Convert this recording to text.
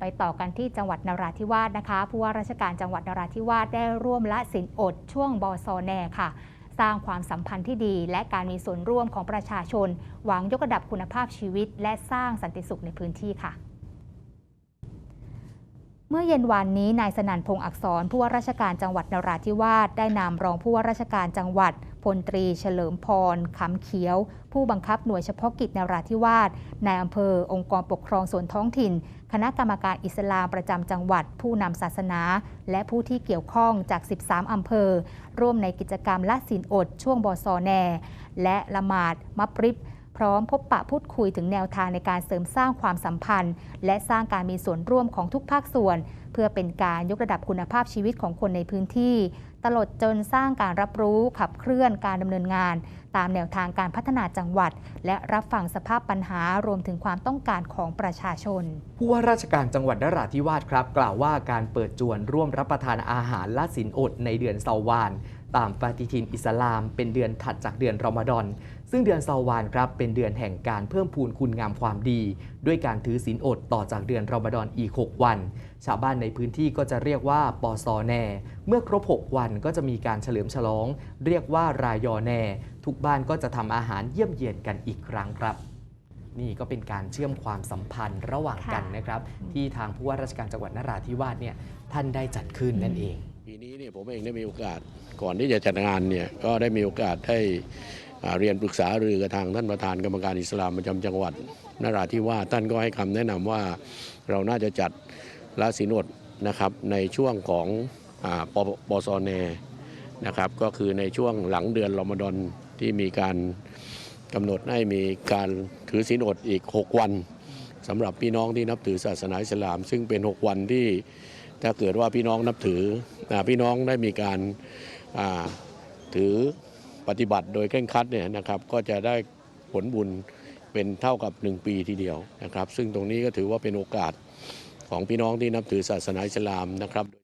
ไปต่อกันที่จังหวัดนราธิวาสนะคะ ผู้ว่าราชการจังหวัดนราธิวาสได้ร่วมละสินอดช่วงบอซอแนค่ะ สร้างความสัมพันธ์ที่ดี และการมีส่วนร่วมของประชาชน หวังยกระดับคุณภาพชีวิต และสร้างสันติสุขในพื้นที่ค่ะ เมื่อเย็นวานนี้นายสนั่นพงษ์อักษรผู้ว่าราชการจังหวัดนราธิวาสได้นำรองผู้ว่าราชการจังหวัดพลตรีเฉลิมพรคำเขียว ผู้บังคับหน่วยเฉพาะกิจนราธิวาสนายอำเภอ องค์กรปกครองส่วนท้องถิ่น คณะกรรมการอิสลามประจำจังหวัด ผู้นำศาสนา และผู้ที่เกี่ยวข้องจาก 13 อำเภอ ร่วมในกิจกรรมละศีลอด ช่วงบอซอแน และละหมาดมับริบ พร้อมพบปะพูดคุยถึงแนวทางในการเสริมสร้างความสัมพันธ์ และสร้างการมีส่วนร่วมของทุกภาคส่วน เพื่อเป็นการยกระดับคุณภาพชีวิตของคนในพื้นที่ ตลอดจนสร้างการรับรู้ขับเคลื่อนการดำเนินงาน ตามแนวทางการพัฒนาจังหวัด และรับฟังสภาพปัญหารวมถึงความต้องการของประชาชน ผู้ว่าราชการจังหวัดนราธิวาสครับ กล่าวว่าการเปิดจวนร่วมรับประทานอาหารละสินอดในเดือนเซาวาน ตามปฏิทินอิสลามเป็นเดือนถัดจากเดือนรอมฎอน ซึ่งเดือนซาวานครับเป็นเดือนแห่งการเพิ่มพูนคุณงามความดี ด้วยการถือศีลอดต่อจากเดือนรอมฎอนอีก 6 วัน ชาวบ้านในพื้นที่ก็จะเรียกว่าปอซอแน เมื่อครบ 6 วันก็จะมีการเฉลิมฉลอง เรียกว่ารายอแน ทุกบ้านก็จะทำอาหารเยี่ยมเยียนกันอีกครั้งครับนี่ก็เป็นการเชื่อมความสัมพันธ์ระหว่างกันนะครับ ที่ทางผู้ว่าราชการจังหวัดนราธิวาสเนี่ยท่านได้จัดขึ้นนั่นเอง ปีนี้เนี่ยผมเองได้มีโอกาส ก่อนที่จะจัดงานเนี่ยก็ได้มีโอกาสได้เรียนปรึกษารือกับทางท่านประธานกรรมการอิสลามประจำจังหวัดนราธิวาสท่านก็ให้คำแนะนำว่าเราน่าจะจัดละศีลอดนะครับในช่วงของอปปซเนนะครับก็คือในช่วงหลังเดือนรอมฎอนที่มีการกำหนดให้มีการถือศีลอดอีก 6 วันสำหรับพี่น้องที่นับถือศาสนาอิสลาม ซึ่งเป็น 6 วันที่ถ้าเกิดว่าพี่น้องนับถือพี่น้องได้มีการ ถือปฏิบัติโดยเคร่งครัดเนี่ยนะครับก็จะได้ผลบุญเป็นเท่ากับ 1 ปีทีเดียวนะครับ ซึ่งตรงนี้ก็ถือว่าเป็นโอกาสของพี่น้องที่นับถือศาสนาอิสลามนะครับ